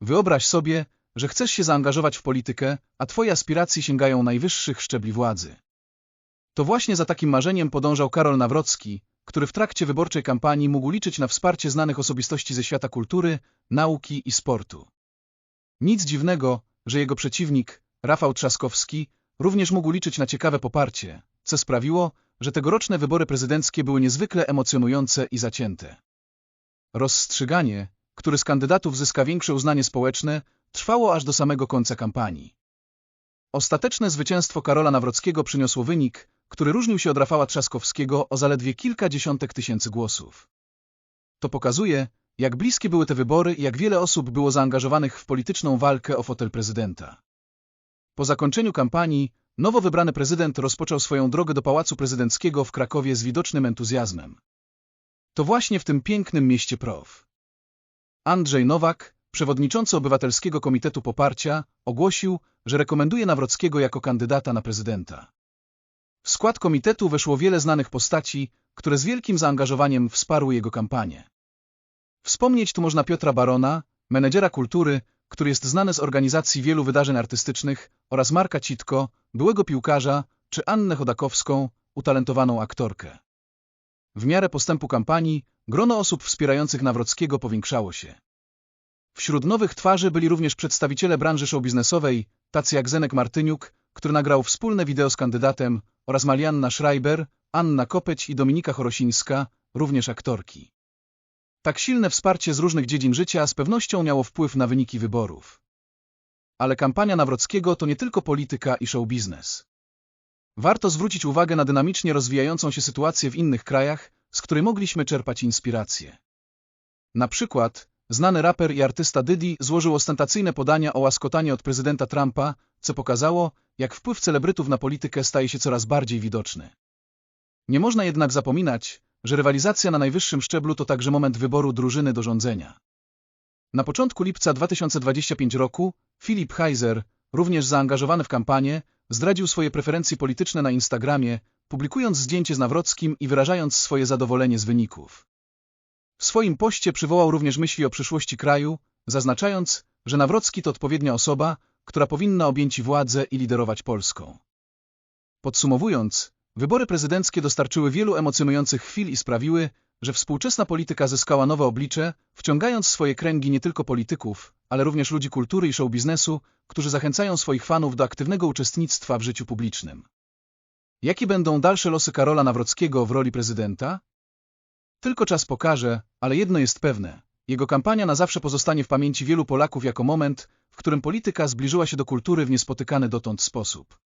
Wyobraź sobie, że chcesz się zaangażować w politykę, a twoje aspiracje sięgają najwyższych szczebli władzy. To właśnie za takim marzeniem podążał Karol Nawrocki, który w trakcie wyborczej kampanii mógł liczyć na wsparcie znanych osobistości ze świata kultury, nauki i sportu. Nic dziwnego, że jego przeciwnik, Rafał Trzaskowski, również mógł liczyć na ciekawe poparcie, co sprawiło, że tegoroczne wybory prezydenckie były niezwykle emocjonujące i zacięte. Rozstrzyganie, który z kandydatów zyska większe uznanie społeczne, trwało aż do samego końca kampanii. Ostateczne zwycięstwo Karola Nawrockiego przyniosło wynik, który różnił się od Rafała Trzaskowskiego o zaledwie kilka dziesiątek tysięcy głosów. To pokazuje, jak bliskie były te wybory i jak wiele osób było zaangażowanych w polityczną walkę o fotel prezydenta. Po zakończeniu kampanii, nowo wybrany prezydent rozpoczął swoją drogę do Pałacu Prezydenckiego w Krakowie z widocznym entuzjazmem. To właśnie w tym pięknym mieście prof. Andrzej Nowak, przewodniczący Obywatelskiego Komitetu Poparcia, ogłosił, że rekomenduje Nawrockiego jako kandydata na prezydenta. W skład komitetu weszło wiele znanych postaci, które z wielkim zaangażowaniem wsparły jego kampanię. Wspomnieć tu można Piotra Barona, menedżera kultury, który jest znany z organizacji wielu wydarzeń artystycznych, oraz Marka Citko, byłego piłkarza, czy Annę Chodakowską, utalentowaną aktorkę. W miarę postępu kampanii grono osób wspierających Nawrockiego powiększało się. Wśród nowych twarzy byli również przedstawiciele branży showbiznesowej, tacy jak Zenek Martyniuk, który nagrał wspólne wideo z kandydatem, oraz Malianna Schreiber, Anna Kopeć i Dominika Chorosińska, również aktorki. Tak silne wsparcie z różnych dziedzin życia z pewnością miało wpływ na wyniki wyborów. Ale kampania Nawrockiego to nie tylko polityka i show biznes. Warto zwrócić uwagę na dynamicznie rozwijającą się sytuację w innych krajach, z której mogliśmy czerpać inspirację. Na przykład, znany raper i artysta Diddy złożył ostentacyjne podania o łaskotanie od prezydenta Trumpa, co pokazało, jak wpływ celebrytów na politykę staje się coraz bardziej widoczny. Nie można jednak zapominać, że rywalizacja na najwyższym szczeblu to także moment wyboru drużyny do rządzenia. Na początku lipca 2025 roku Filip Heiser, również zaangażowany w kampanię, zdradził swoje preferencje polityczne na Instagramie, publikując zdjęcie z Nawrockim i wyrażając swoje zadowolenie z wyników. W swoim poście przywołał również myśli o przyszłości kraju, zaznaczając, że Nawrocki to odpowiednia osoba, która powinna objąć władzę i liderować Polską. Podsumowując, wybory prezydenckie dostarczyły wielu emocjonujących chwil i sprawiły, że współczesna polityka zyskała nowe oblicze, wciągając w swoje kręgi nie tylko polityków, ale również ludzi kultury i show biznesu, którzy zachęcają swoich fanów do aktywnego uczestnictwa w życiu publicznym. Jakie będą dalsze losy Karola Nawrockiego w roli prezydenta? Tylko czas pokaże, ale jedno jest pewne. Jego kampania na zawsze pozostanie w pamięci wielu Polaków jako moment, w którym polityka zbliżyła się do kultury w niespotykany dotąd sposób.